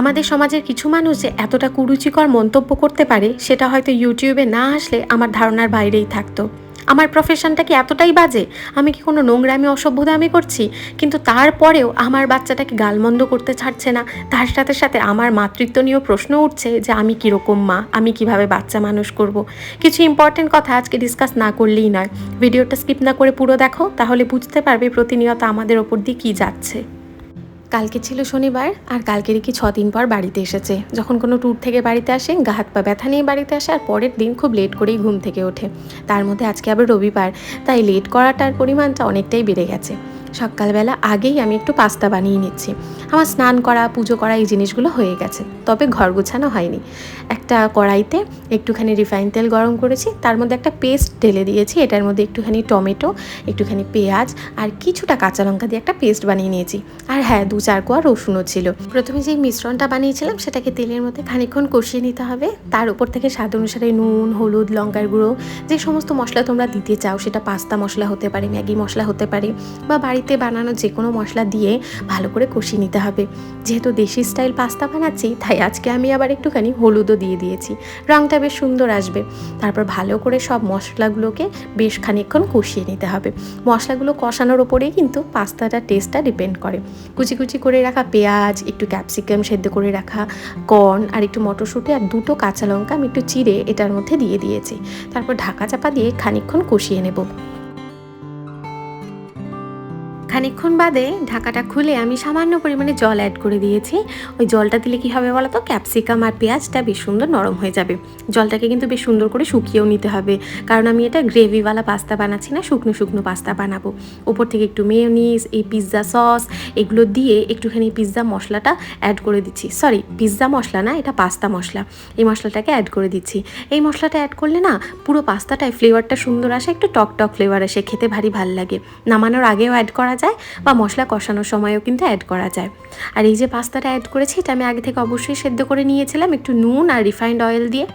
আমাদের সমাজের কিছু মানুষ যে এতটা কুরুচিকর মন্তব্য করতে পারে, সেটা হয়তো ইউটিউবে না আসলে আমার ধারণার বাইরেই থাকতো। আমার প্রফেশনটা কি এতটাই বাজে? আমি কি কোনো নোংরামি অসভ্যতা আমি করছি? কিন্তু তারপরেও আমার বাচ্চাটাকে গালমন্দ করতে ছাড়ছে না। তার সাথে সাথে আমার মাতৃত্ব নিয়েও প্রশ্ন উঠছে যে আমি কীরকম মা? আমি কীভাবে বাচ্চা মানুষ করব। কিছু ইম্পর্টেন্ট কথা আজকে ডিসকাস না করলেই নয়। ভিডিওটা স্কিপ না করে পুরো দেখো, তাহলে বুঝতে পারবে প্রতিনিয়ত আমাদের ওপর দিয়ে কী যাচ্ছে। কালকে ছিল শনিবার আর কালকেরই কি দিন পর বাড়িতে এসেছে। যখন কোনো ট্যুর থেকে বাড়িতে আসে, গা হাত পা ব্যথা নিয়ে বাড়িতে আসে আর পরের দিন খুব লেট করেই ঘুম থেকে ওঠে। তার মধ্যে আজকে আবার রবিবার, তাই লেট করাটার পরিমাণটা অনেকটাই বেড়ে গেছে। সকালবেলা আগেই আমি একটু পাস্তা বানিয়ে নিচ্ছি। আমার স্নান করা, পুজো করা এই জিনিসগুলো হয়ে গেছে। তবে ঘর গোছানো হয়নি। একটা কড়াইতে একটুখানি রিফাইন তেল গরম করেছি, তার মধ্যে একটা পেস্ট ঢেলে দিয়েছি, এটার মধ্যে একটুখানি টমেটো, একটুখানি পেঁয়াজ আর কিছুটা কাঁচা লঙ্কা দিয়ে একটা পেস্ট বানিয়ে নিয়েছি। আর হ্যাঁ দু চার কোয়া রসুনও ছিল। প্রথমে যেই মিশ্রণটা বানিয়েছিলাম, সেটাকে তেলের মধ্যে খানিকক্ষণ কষিয়ে নিতে হবে। তার উপর থেকে স্বাদ অনুসারে নুন, হলুদ, লঙ্কার গুঁড়ো, যে সমস্ত মশলা তোমরা দিতে চাও, সেটা পাস্তা মশলা হতে পারে, ম্যাগি মশলা হতে পারে বা বাড়িতে বানানো যে কোনো মশলা দিয়ে ভালো করে কষিয়ে নিতে হবে। যেহেতু দেশি স্টাইল পাস্তা বানাচ্ছি, তাই আজকে আমি আবার একটুখানি হলুদও দিয়ে দিয়েছি। রঙটা বেশ সুন্দর আসবে। তারপর ভালো করে সব মশলাগুলোকে বেশ খানিকক্ষণ কষিয়ে নিতে হবে। মশলাগুলো কষানোর ওপরেই কিন্তু পাস্তাটার টেস্টটা ডিপেন্ড করে। কুচি কুচি করে রাখা পেঁয়াজ, একটু ক্যাপসিকাম সেদ্ধ করে রাখা কর্ন, আর একটু মটরশুঁটি আর দুটো কাঁচা লঙ্কা আমি একটু চিড়ে এটার মধ্যে দিয়ে দিয়েছি। তারপর ঢাকা চাপা দিয়ে খানিকক্ষণ কষিয়ে নেব। খানিকক্ষণ বাদে ঢাকাটা খুলে আমি সামান্য পরিমাণে জল অ্যাড করে দিয়েছি। ওই জলটা দিলে কী হবে বলো তো ক্যাপসিকাম আর পেঁয়াজটা বেশ সুন্দর নরম হয়ে যাবে। জলটাকে কিন্তু বেশ সুন্দর করে শুকিয়েও নিতে হবে। কারণ আমি এটা গ্রেভিওয়ালা পাস্তা বানাচ্ছি না, শুকনো শুকনো পাস্তা বানাবো। ওপর থেকে একটু মেয়োনিজ এই পিৎজা সস এগুলো দিয়ে একটুখানি পিৎজা মশলাটা অ্যাড করে দিচ্ছি। সরি পিৎজা মশলা না, এটা পাস্তা মশলা। এই মশলাটাকে অ্যাড করে দিচ্ছি। এই মশলাটা অ্যাড করলে না, পুরো পাস্তাটায় ফ্লেভারটা সুন্দর আসে, একটু টক টক ফ্লেভার আসে, খেতে ভারী ভালো লাগে। নামানোর আগেও অ্যাড করা যায়। যায় বা মশলা কষানোর সময়ও কিন্তু অ্যাড করা যায়। আর এই যে পাস্তাটা অ্যাড করেছি, এটা আমি আগে থেকে অবশ্যই সেদ্ধ করে নিয়েছিলাম একটু নুন আর রিফাইন্ড অয়েল দিয়ে।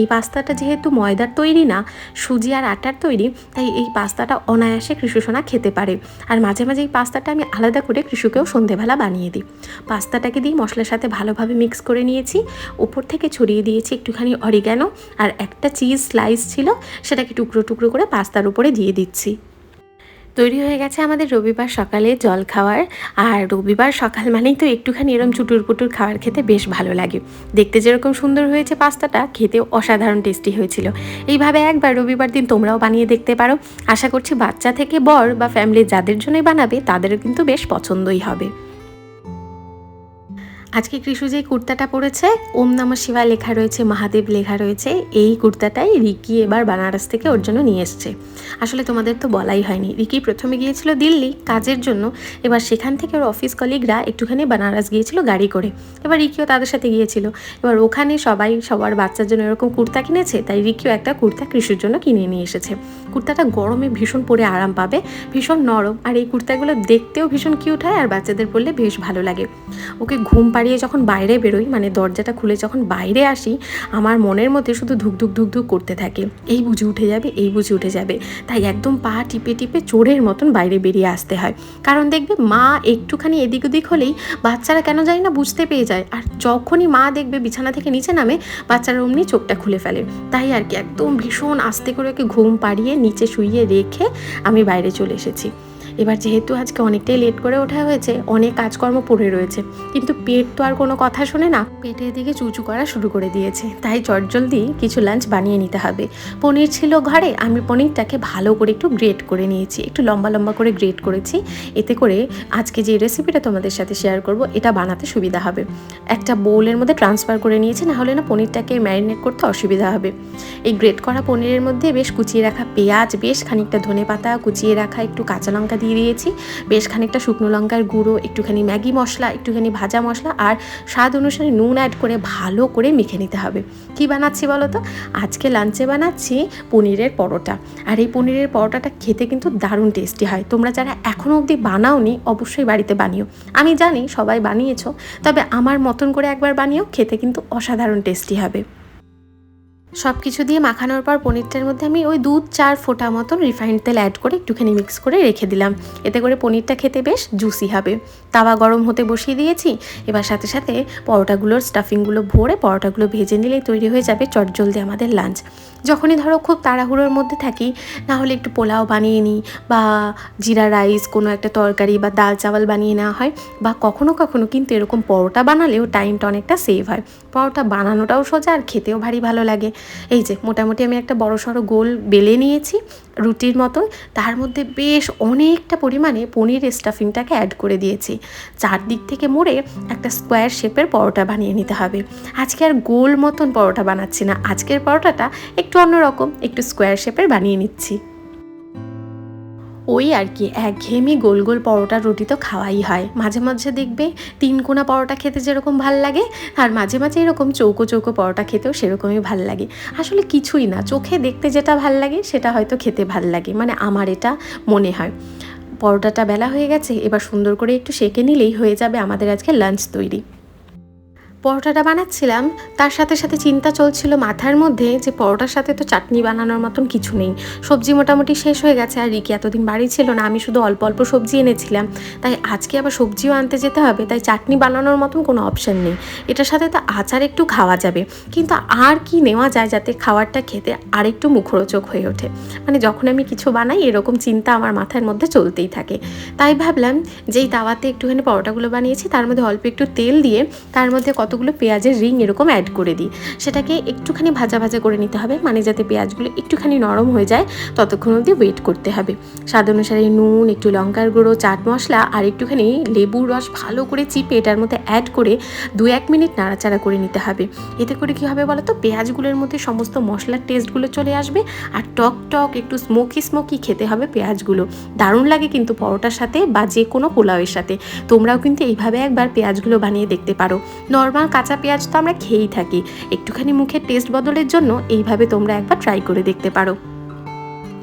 এই পাস্তাটা যেহেতু ময়দার তৈরি না, সুজি আর আটার তৈরি, তাই এই পাস্তাটা অনায়াসে কৃষুসোনা খেতে পারে। আর মাঝে মাঝে এই পাস্তাটা আমি আলাদা করে কৃষুকেও সন্ধেবেলা বানিয়ে দিই। পাস্তাটাকে দিয়ে মশলার সাথে ভালোভাবে মিক্স করে নিয়েছি। ওপর থেকে ছড়িয়ে দিয়েছি একটুখানি অরিগ্যানো আর একটা চিজ স্লাইস ছিল, সেটাকে টুকরো টুকরো করে পাস্তার উপরে দিয়ে দিচ্ছি। তৈরি হয়ে গেছে আমাদের রবিবার সকালে জল খাওয়ার। আর রবিবার সকাল মানেই তো একটুখানি এরম চুটুর পুটুর খাওয়ার খেতে বেশ ভালো লাগে। দেখতে যেরকম সুন্দর হয়েছে পাস্তাটা খেতে অসাধারণ টেস্টি হয়েছিল। এইভাবে একবার রবিবার দিন তোমরাও বানিয়ে দেখতে পারো। আশা করছি বাচ্চা থেকে বর বা ফ্যামিলি যাদের জন্যই বানাবে, তাদেরও কিন্তু বেশ পছন্দই হবে। আজকে কৃষু যে কুর্তাটা পরেছে, ওম নম শিবা লেখা রয়েছে, মহাদেব লেখা রয়েছে, এই কুর্তাটাই রিকি এবার বানারস থেকে ওর জন্য নিয়ে এসছে। আসলে তোমাদের তো বলাই হয়নি। রিকি প্রথমে গিয়েছিল দিল্লি কাজের জন্য, এবার সেখান থেকে ওর অফিস কলিগরা একটুখানি বানারস গিয়েছিল গাড়ি করে। এবার রিকিও তাদের সাথে গিয়েছিল। এবার ওখানে সবাই, সবার বাচ্চার জন্য এরকম কুর্তা কিনেছে, তাই রিকিও একটা কুর্তা কৃষির জন্য কিনে নিয়ে এসেছে। কুর্তাটা গরমে ভীষণ পরে আরাম পাবে, ভীষণ নরম, আর এই কুর্তাগুলো দেখতেও ভীষণ কিউট হয়, আর বাচ্চাদের পরলে বেশ ভালো লাগে। ওকে ঘুম পাড়ি দাঁড়িয়ে যখন বাইরে বেরোই মানে দরজাটা খুলে যখন বাইরে আসি, আমার মনের মধ্যে শুধু ধুকধুক ধুকধুক করতে থাকে। এই বুঝে উঠে যাবে, এই বুঝে উঠে যাবে। তাই একদম পা টিপে টিপে চোরের মতন বাইরে বেরিয়ে আসতে হয়। কারণ দেখবে মা একটুখানি এদিক ওদিক হলেই বাচ্চারা কেন যায় না বুঝতে পেয়ে যায়। আর যখনই মা দেখবে বিছানা থেকে নিচে নামে, বাচ্চারা অমনি চোখটা খুলে ফেলে। তাই আর কি একদম ভীষণ আস্তে করে ওকে ঘুম পাড়িয়ে নিচে শুইয়ে রেখে আমি বাইরে চলে এসেছি। এবার যেহেতু আজকে অনেকটাই লেট করে ওঠা হয়েছে, অনেক কাজকর্ম পড়ে রয়েছে, কিন্তু পেট তো আর কোনো কথা শোনে না। পেটের দিকে চুচু করা শুরু করে দিয়েছে, তাই চটজলদি কিছু লাঞ্চ বানিয়ে নিতে হবে। পনির ছিল ঘরে, আমি পনিরটাকে ভালো করে একটু গ্রেট করে নিয়েছি, একটু লম্বা লম্বা করে গ্রেট করেছি, এতে করে আজকে যে রেসিপিটা তোমাদের সাথে শেয়ার করব, এটা বানাতে সুবিধা হবে। একটা বোলের মধ্যে ট্রান্সফার করে নিয়েছি না হলে না পনিরটাকে ম্যারিনেট করতে অসুবিধা হবে। এই গ্রেট করা পনিরের মধ্যে বেশ কুচিয়ে রাখা পেঁয়াজ, বেশ খানিকটা ধনে পাতা কুচিয়ে রাখা, একটু কাঁচা লঙ্কা দিয়ে দিয়েছি। বেশ খানিকটা শুকনো লঙ্কার গুঁড়ো, একটুখানি ম্যাগি মশলা, একটুখানি ভাজা মশলা আর স্বাদ অনুসারে নুন অ্যাড করে ভালো করে মেখে নিতে হবে। কি বানাচ্ছি বলো তো আজকে লাঞ্চে বানাচ্ছি পনিরের পরোটা। আর এই পনিরের পরোটাটা খেতে কিন্তু দারুণ টেস্টি হয়। তোমরা যারা এখনও অবধি বানাওনি, অবশ্যই বাড়িতে বানিও। আমি জানি সবাই বানিয়েছো, তবে আমার মতন করে একবার বানিয়েও খেতে কিন্তু অসাধারণ টেস্টি হবে। সব কিছু দিয়ে মাখানোর পর পনিরটার মধ্যে আমি ওই দুধ চার ফোঁটা মতন রিফাইন্ড তেল অ্যাড করে একটুখানি মিক্স করে রেখে দিলাম। এতে করে পনিরটা খেতে বেশ জুসি হবে। তাওয়া গরম হতে বসিয়ে দিয়েছি। এবার সাথে সাথে পরোটাগুলোর স্টাফিংগুলো ভরে পরোটাগুলো ভেজে নিলেই তৈরি হয়ে যাবে চটজলদি আমাদের লাঞ্চ যখনই ধরো খুব তাড়াহুড়োর মধ্যে থাকি না হলে একটু পোলাও বানিয়ে নিই বা জিরা রাইস কোনো একটা তরকারি বা ডাল চাওয়াল বানিয়ে নেওয়া হয় বা কখনো কখনো কিন্তু এরকম পরোটা বানালেও টাইমটা অনেকটা সেভ হয়। পরোটা বানানোটাও সোজা আর খেতেও ভারী ভালো লাগে। এই যে, মোটামুটি আমি একটা বড় সড়ো গোল বেলে নিয়েছি রুটির মতো তার মধ্যে বেশ অনেকটা পরিমাণে পনির স্টাফিংটাকে অ্যাড করে দিয়েছি। চারদিক থেকে মুড়ে একটা স্কোয়ার শেপের পরোটা বানিয়ে নিতে হবে। আজকে আর গোল মতন পরোটা বানাচ্ছি না। আজকের পরোটাটা একটু অন্যরকম, একটু স্কোয়ার শেপের বানিয়ে নিচ্ছি। ওই আর কি, একঘেয়েমি গোল গোল পরোটা রুটি তো খাওয়াই হয়। মাঝে মাঝে দেখবে তিন কোনা পরোটা খেতে যেরকম ভালো লাগে, আর মাঝে মাঝে এরকম চৌকো চৌকো পরোটা খেতেও সেরকমই ভালো লাগে। আসলে কিছুই না, চোখে দেখতে যেটা ভালো লাগে, সেটা হয়তো খেতে ভালো লাগে মানে আমার এটা মনে হয় পরোটাটা বেলা হয়ে গেছে, এবার সুন্দর করে একটু সেঁকে নিলেই হয়ে যাবে আমাদের আজকে লাঞ্চ তৈরি। পরোটাটা বানাচ্ছিলাম, তার সাথে সাথে চিন্তা চলছিল মাথার মধ্যে যে পরোটার সাথে তো চাটনি বানানোর মতন কিছু নেই। সবজি মোটামুটি শেষ হয়ে গেছে আর রিকি এতদিন বাড়ি ছিল না, আমি শুধু অল্প অল্প সবজি এনেছিলাম। তাই আজকে আবার সবজিও আনতে যেতে হবে, তাই চাটনি বানানোর মতন কোনো অপশান নেই। এটার সাথে তো আচার একটু খাওয়া যাবে, কিন্তু আর কি নেওয়া যায় যাতে খাবারটা খেতে আরেকটু মুখরোচক হয়ে ওঠে। মানে যখন আমি কিছু বানাই, এরকম চিন্তা আমার মাথার মধ্যে চলতেই থাকে। তাই ভাবলাম, যেই তাওয়াতে একটুখানি পরোটাগুলো বানিয়েছি, তার মধ্যে অল্প একটু তেল দিয়ে, তার মধ্যে কতগুলো পেঁয়াজের রিং এরকম অ্যাড করে দিই। সেটাকে একটুখানি ভাজা ভাজা করে নিতে হবে মানে যাতে পেঁয়াজগুলো একটুখানি নরম হয়ে যায়, ততক্ষণ অবধি ওয়েট করতে হবে। স্বাদ অনুসারে নুন, একটু লঙ্কার গুঁড়ো, চাট মশলা আর একটুখানি লেবুর রস ভালো করে চিপে এটার মধ্যে অ্যাড করে দু এক মিনিট নাড়াচাড়া করে নিতে হবে। এতে করে কী হবে বলো তো পেঁয়াজগুলোর মধ্যে সমস্ত মশলার টেস্টগুলো চলে আসবে আর টক টক, একটু স্মোকি স্মোকি খেতে হবে পেঁয়াজগুলো। দারুণ লাগে কিন্তু পরোটার সাথে বা যে কোনো পোলাওয়ের সাথে। তোমরাও কিন্তু এইভাবে একবার পেঁয়াজগুলো বানিয়ে দেখতে পারো। নর্মাল কাঁচা পেঁয়াজ তো আমরা খেয়েই থাকি। একটুখানি মুখের টেস্ট বদলের জন্য এইভাবে তোমরা একবার ট্রাই করে দেখতে পারো।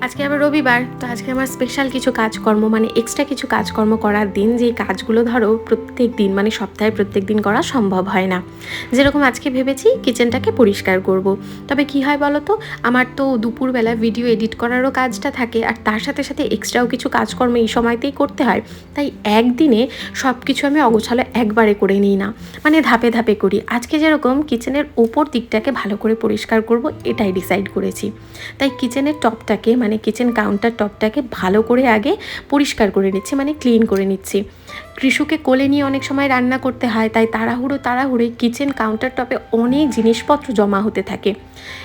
আজকে আবার রবিবার, তো আজকে আমার স্পেশাল কিছু কাজকর্ম মানে এক্সট্রা কিছু কাজকর্ম করার দিন, যে কাজগুলো ধরো প্রত্যেক দিন মানে সপ্তাহে প্রত্যেক দিন করা সম্ভব হয় না। যেরকম আজকে ভেবেছি কিচেনটাকে পরিষ্কার করব। তবে কি হয় বলো তো আমার তো দুপুরবেলা ভিডিও এডিট করারও কাজটা থাকে, আর তার সাথে সাথে এক্সট্রাও কিছু কাজকর্ম এই সময়তেই করতে হয়। তাই একদিনে সব কিছু আমি অগোছালো একবারে করে নিই না। মানে ধাপে ধাপে করি। আজকে যেরকম কিচেনের ওপর দিকটাকে ভালো করে পরিষ্কার করব, এটাই ডিসাইড করেছি। তাই কিচেনের টপটাকে মানে কিচেন কাউন্টার টপটাকে ভালো করে আগে পরিষ্কার করে নিচ্ছি মানে ক্লিন করে নিচ্ছি। কৃষুকে কোলে নিয়ে অনেক সময় রান্না করতে হয়, তাই তাড়াহুড়ো তাড়াহুড়োই কিচেন কাউন্টার টপে অনেক জিনিসপত্র জমা হতে থাকে।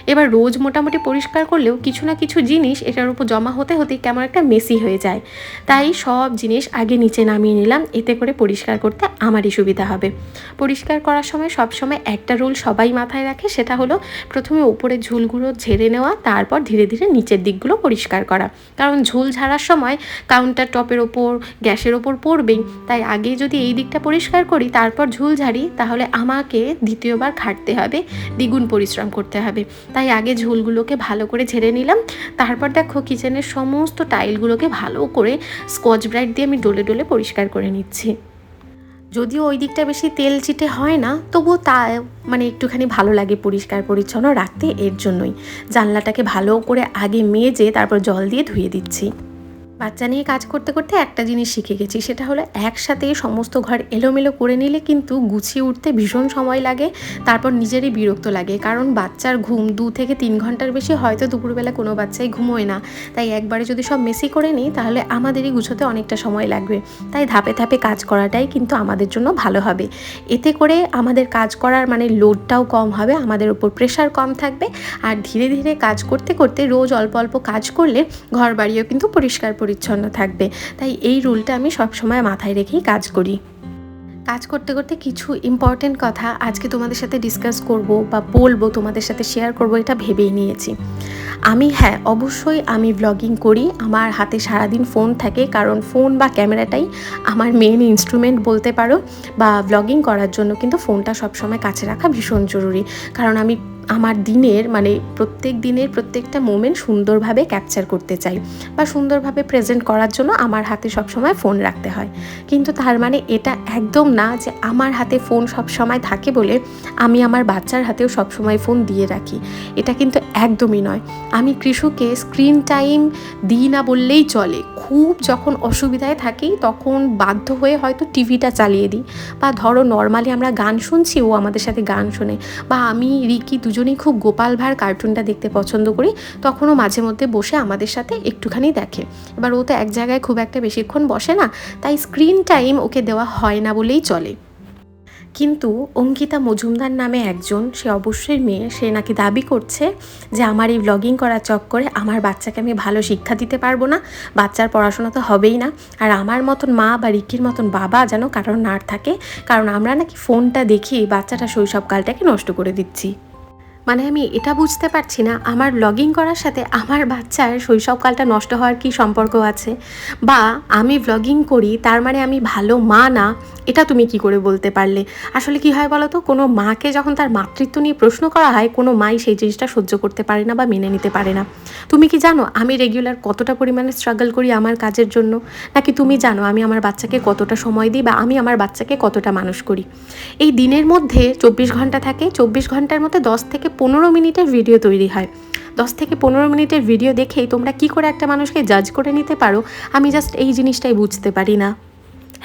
এবার রোজ মোটামুটি পরিষ্কার করলেও কিছু না কিছু জিনিস এটার উপর জমা হতে হতে কেমন একটা মেসি হয়ে যায়। তাই সব জিনিস আগে নিচে নামিয়ে নিলাম, এতে করে পরিষ্কার করতে আমারই সুবিধা হবে। পরিষ্কার করার সময় সব সময় একটা রুল সবাই মাথায় রাখে, সেটা হলো প্রথমে উপরের ঝুলগুলো ঝেড়ে নেওয়া, তারপর ধীরে ধীরে নিচের দিকগুলো পরিষ্কার করা। কারণ ঝুল ঝাড়ার সময় কাউন্টার টপের ওপর, গ্যাসের ওপর পড়বেই। তাই আগে যদি এই দিকটা পরিষ্কার করি, তারপর ঝুল ঝাড়ি, তাহলে আমাকে দ্বিতীয়বার খাটতে হবে, দ্বিগুণ পরিশ্রম করতে হবে। তাই আগে ঝুলগুলোকে ভালো করে ঝেড়ে নিলাম। তারপর দেখো কিচেনের সমস্ত টাইলগুলোকে ভালো করে স্কচ ব্রাইট দিয়ে আমি ডলে ডলে পরিষ্কার করে নিচ্ছি। যদিও ওই দিকটা বেশি তেল চিটে হয় না, তবুও তা মানে একটুখানি ভালো লাগে পরিষ্কার পরিচ্ছন্ন রাখতে এর জন্যই। জানলাটাকে ভালো করে আগে মেজে তারপর জল দিয়ে ধুয়ে দিচ্ছি। বাচ্চা নিয়ে কাজ করতে করতে একটা জিনিস শিখে গেছি, সেটা হলো একসাথে সমস্ত ঘর এলোমেলো করে নিলে কিন্তু গুছিয়ে উঠতে ভীষণ সময় লাগে, তারপর নিজেরই বিরক্ত লাগে। কারণ বাচ্চার ঘুম দু থেকে তিন ঘণ্টার বেশি হয়তো দুপুরবেলা কোনো বাচ্চাই ঘুমোয় না। তাই একবারে যদি সব মেসি করে নিই, তাহলে আমাদেরই গুছোতে অনেকটা সময় লাগবে। তাই ধাপে ধাপে কাজ করাটাই কিন্তু আমাদের জন্য ভালো হবে। এতে করে আমাদের কাজ করার মানে লোডটাও কম হবে, আমাদের উপর প্রেশার কম থাকবে। আর ধীরে ধীরে কাজ করতে করতে রোজ অল্প অল্প কাজ করলে ঘর বাড়িও কিন্তু পরিষ্কার পরিচ্ছন্ন থাকবে। তাই এই রুলটা আমি সবসময় মাথায় রেখেই কাজ করি। কাজ করতে করতে কিছু ইম্পর্টেন্ট কথা আজকে তোমাদের সাথে ডিসকাস করব বা বলব, তোমাদের সাথে শেয়ার করব, এটা ভেবেই নিয়েছি। আমি হ্যাঁ অবশ্যই আমি ব্লগিং করি। আমার হাতে সারাদিন ফোন থাকে, কারণ ফোন বা ক্যামেরাটাই আমার মেন ইনস্ট্রুমেন্ট বলতে পারো, বা ব্লগিং করার জন্য কিন্তু ফোনটা সবসময় কাছে রাখা ভীষণ জরুরি। কারণ আমি আমার দিনের মানে প্রত্যেক দিনের প্রত্যেকটা মোমেন্ট সুন্দরভাবে ক্যাপচার করতে চাই বা সুন্দরভাবে প্রেজেন্ট করার জন্য আমার হাতে সবসময় ফোন রাখতে হয়। কিন্তু তার মানে এটা একদম না যে আমার হাতে ফোন সব সময় থাকে বলে আমি আমার বাচ্চার হাতেও সবসময় ফোন দিয়ে রাখি। এটা কিন্তু একদমই নয়। আমি কৃষুকে স্ক্রিন টাইম দিই না বললেই চলে। খুব যখন অসুবিধায় থাকি তখন বাধ্য হয়ে হয়তো টিভিটা চালিয়ে দিই। বা ধরো নর্মালি আমরা গান শুনছি, ও আমাদের সাথে গান শোনে। বা আমি, রিকি দুজনেই খুব গোপাল ভাঁড় কার্টুনটা দেখতে পছন্দ করি, তখনও মাঝে মধ্যে বসে আমাদের সাথে একটুখানি দেখে। এবার ও তো এক জায়গায় খুব একটা বেশিক্ষণ বসে না, তাই স্ক্রিন টাইম ওকে দেওয়া হয় না বলেই চলে। কিন্তু অঙ্কিতা মজুমদার নামে একজন, সে অবশ্যই মেয়ে, সে নাকি দাবি করছে যে আমার এই ব্লগিং করার চক্করে আমার বাচ্চাকে আমি ভালো শিক্ষা দিতে পারব না, বাচ্চার পড়াশোনা তো হবেই না, আর আমার মতন মা বা রিকির মতন বাবা যেন কারোর নার থাকে, কারণ আমরা নাকি ফোনটা দেখি, বাচ্চাটা শৈশবকালটাকে নষ্ট করে দিচ্ছি। মানে আমি এটা বুঝতে পারছি না, আমার ব্লগিং করার সাথে আমার বাচ্চার শৈশবকালটা নষ্ট হওয়ার কি সম্পর্ক আছে? বা আমি ব্লগিং করি, তার মানে আমি ভালো মা না? এটা তুমি কি করে বলতে পারলে? আসলে কি হয় বলো তো কোনো মাকে যখন তার মাতৃত্ব নিয়ে প্রশ্ন করা হয়, কোনো মাই সেই জিনিসটা সহ্য করতে পারে না বা মেনে নিতে পারে না। তুমি কি জানো, আমি রেগুলার কতটা পরিমাণে স্ট্রাগল করি আমার কাজের জন্য? নাকি তুমি জানো, আমি আমার বাচ্চাকে কতটা সময় দিই বা আমি আমার বাচ্চাকে কতটা মানুষ করি? এই দিনের মধ্যে চব্বিশ ঘণ্টা থাকে, চব্বিশ ঘণ্টার মধ্যে দশ থেকে পনেরো মিনিটের ভিডিও তৈরি হয়। দশ থেকে পনেরো মিনিটের ভিডিও দেখেই তোমরা কি করে একটা মানুষকে জাজ করে নিতে পারো? আমি জাস্ট এই জিনিসটাই বুঝতে পারি না।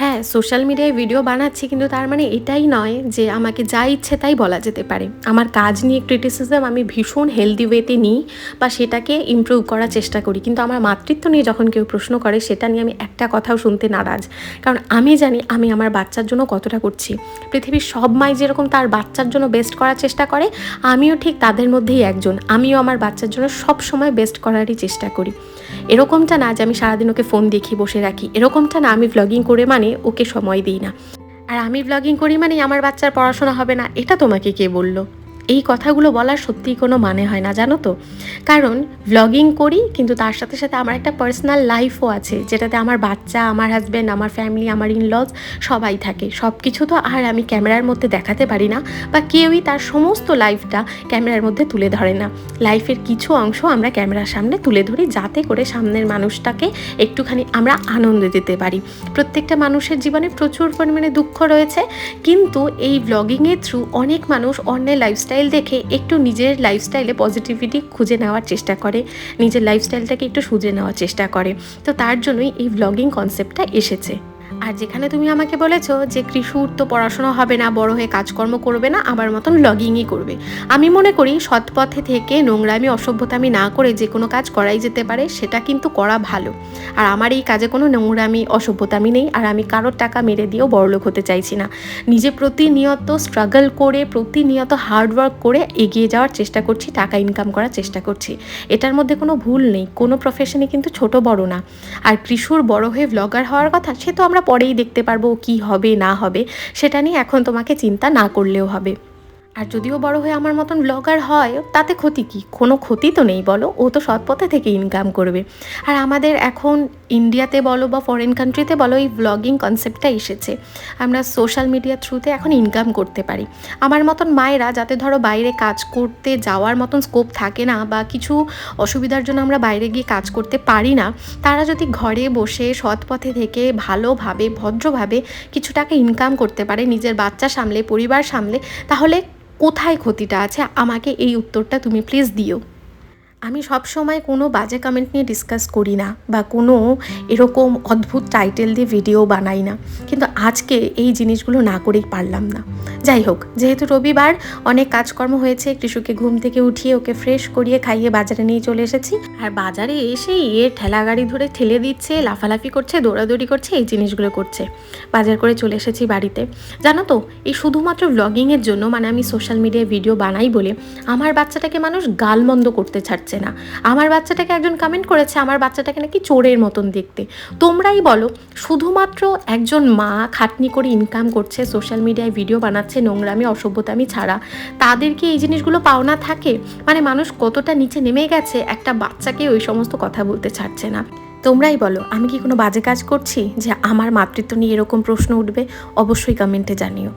হ্যাঁ সোশ্যাল মিডিয়ায় ভিডিও বানাচ্ছি কিন্তু তার মানে এটাই নয় যে আমাকে যা ইচ্ছে তাই বলা যেতে পারে। আমার কাজ নিয়ে ক্রিটিসিজম আমি ভীষণ হেলদি ওয়েতে নিই বা সেটাকে ইমপ্রুভ করার চেষ্টা করি। কিন্তু আমার মাতৃত্ব নিয়ে যখন কেউ প্রশ্ন করে, সেটা নিয়ে আমি একটা কথাও শুনতে নারাজ। কারণ আমি জানি আমি আমার বাচ্চার জন্য কতটা করছি। পৃথিবীর সব মাই যেরকম তার বাচ্চার জন্য বেস্ট করার চেষ্টা করে, আমিও ঠিক তাদের মধ্যেই একজন। আমিও আমার বাচ্চার জন্য সব সময় বেস্ট করারই চেষ্টা করি। এরকমটা না যে আমি সারাদিন ওকে ফোন দেখি, বসে রাখি। এরকমটা না, আমি ব্লগিং করে মানে ওকে সময় দিই না। আর আমি ব্লগিং করি মানে আমার বাচ্চার পড়াশোনা হবে না, এটা তোমাকে কে বলল? এই কথাগুলো বলার সত্যিই কোনো মানে হয় না, জানো তো? কারণ ব্লগিং করি, কিন্তু তার সাথে সাথে আমার একটা পার্সোনাল লাইফও আছে, যেটাতে আমার বাচ্চা, আমার হাজব্যান্ড আমার ফ্যামিলি আমার ইনলজ সবাই থাকে। সব কিছু তো আর আমি ক্যামেরার মধ্যে দেখাতে পারি না, বা কেউই তার সমস্ত লাইফটা ক্যামেরার মধ্যে তুলে ধরে না। লাইফের কিছু অংশ আমরা ক্যামেরার সামনে তুলে ধরি, যাতে করে সামনের মানুষটাকে একটুখানি আমরা আনন্দ দিতে পারি। প্রত্যেকটা মানুষের জীবনে প্রচুর পরিমাণে দুঃখ রয়েছে, কিন্তু এই ব্লগিংয়ের থ্রু অনেক মানুষ অন্যের লাইফস্টাইল লাইফস্টাইল দেখে একটু নিজের লাইফস্টাইলে পজিটিভিটি খুঁজে নেওয়ার চেষ্টা করে, নিজের লাইফস্টাইলটাকে একটু সুজে নেওয়ার চেষ্টা করে। তো তার জন্যই এই ব্লগিং কনসেপ্টটা এসেছে। আর যেখানে তুমি আমাকে বলেছ যে কৃষুর তো পড়াশোনা হবে না, বড় হয়ে কাজকর্ম করবে না, আমার মতন লগিংই করবে। আমি মনে করি সৎ পথে থেকে নোংরামি, অসভ্যতামি না করে যে কোনো কাজ করাই যেতে পারে, সেটা কিন্তু করা ভালো। আর আমার এই কাজে কোনো নোংরামি, অসভ্যতামি নেই, আর আমি কারোর টাকা মেরে দিয়েও বড়লোক হতে চাইছি না। নিজে প্রতিনিয়ত স্ট্রাগল করে, প্রতিনিয়ত হার্ডওয়ার্ক করে এগিয়ে যাওয়ার চেষ্টা করছি, টাকা ইনকাম করার চেষ্টা করছি। এটার মধ্যে কোনো ভুল নেই, কোনো প্রফেশনে কিন্তু ছোট বড় না। আর কৃষুর বড় হয়ে ব্লগার হওয়ার কথা, সে তো আমরা পরেই দেখতে পারব কি হবে, না হবে, সেটা নিয়ে এখন তোমাকে চিন্তা না করলেও হবে। আর যদিও বড় হয়ে আমার মতন ব্লগার হয়, তাতে ক্ষতি কি? কোনো ক্ষতি তো নেই, বলো? ও তো সৎ পথে থেকে ইনকাম করবে। আর আমাদের এখন ইন্ডিয়াতে বলো বা ফরেন কান্ট্রিতে বলো, এই ব্লগিং কনসেপ্টটা এসেছে। আমরা সোশ্যাল মিডিয়ার থ্রুতে এখন ইনকাম করতে পারি। আমার মতন মায়েরা, যাতে ধরো বাইরে কাজ করতে যাওয়ার মতন স্কোপ থাকে না বা কিছু অসুবিধার জন্য আমরা বাইরে গিয়ে কাজ করতে পারি না, তারা যদি ঘরে বসে সৎ পথে থেকে ভালোভাবে, ভদ্রভাবে কিছু টাকা ইনকাম করতে পারে, নিজের বাচ্চা সামলে, পরিবার সামলে, তাহলে কোথায় ক্ষতিটা আছে আমাকে এই উত্তরটা তুমি প্লিজ দিও। আমি সব সময় কোনো বাজে কমেন্ট নিয়ে ডিসকাস করি না বা কোনো এরকম অদ্ভুত টাইটেল দিয়ে ভিডিও বানাই না। কিন্তু আজকে এই জিনিসগুলো না করেই পারলাম না। যাই হোক যেহেতু রবিবার অনেক কাজকর্ম হয়েছে কৃষককে ঘুম থেকে উঠিয়ে ওকে ফ্রেশ করিয়ে খাইয়ে বাজারে নিয়ে চলে এসেছি। আর বাজারে এসে এ ঠেলা গাড়ি ধরে ঠেলে দিচ্ছে লাফালাফি করছে দৌড়াদৌড়ি করছে এই জিনিসগুলো করছে। বাজার করে চলে এসেছি বাড়িতে। জানো তো এই শুধুমাত্র ব্লগিংয়ের জন্য মানে আমি সোশ্যাল মিডিয়ায় ভিডিও বানাই বলে আমার বাচ্চাটাকে মানুষ গালমন্দ করতে ছাড়ছে। না। আমার বাচ্চাটাকে একজন কমেন্ট করেছে, আমার বাচ্চাটাকে নাকি চোরের মতন দেখতে। তোমরাই বলো, শুধুমাত্র একজন মা খাটনি করে ইনকাম করছে সোশ্যাল মিডিয়ায় ভিডিও বানাচ্ছে, নোংরামি, অসভ্যতামি ছাড়া তাদের কি এই জিনিসগুলো পাওনা থাকে? মানে মানুষ কতটা নিচে নেমে গেছে, একটা বাচ্চাকে ওই সমস্ত কথা বলতে ছাড়ছে না। তোমরাই বলো, আমি কি কোনো বাজে কাজ করছি যে আমার মাতৃত্ব নিয়ে এরকম প্রশ্ন উঠবে? অবশ্যই কমেন্টে জানিও।